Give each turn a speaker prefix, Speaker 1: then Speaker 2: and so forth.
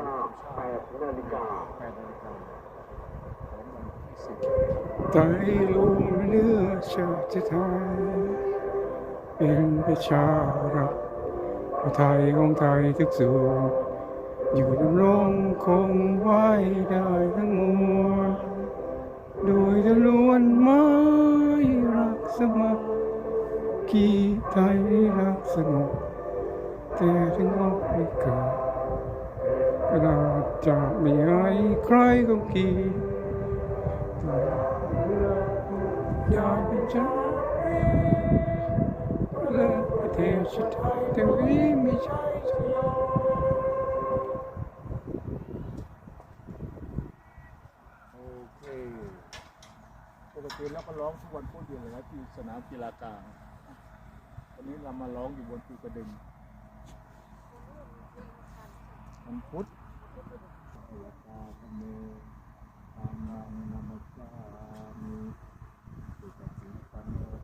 Speaker 1: ดนาฬิกา
Speaker 2: แปดนาฬิกาของวันที่สิบ
Speaker 3: ไตรลงเนื้อชาติไทยเป็นประชารัฐประไทยของไทยทุกส่วนอยู่ดำรงคงไว้ได้ทั้งมวลโดยจะล้วนไม้รักสมัครกีไทยรักสงบแต่ถึงออกไม่เกิด จะไม่ให้ใครก็กีอยากเป็นชาติและประเทศชาติไทยแต่วิไม่ใช่ชาติ
Speaker 2: โอเคปกติแล้วก็ร้องทุกวันพุธอยู่เลยนะที่สนามกีฬากลางวันนี้เรามาร้องอยู่บนภูกระดึงวันพุธ กีฬากาธรรมโมธรรมังนามัสสา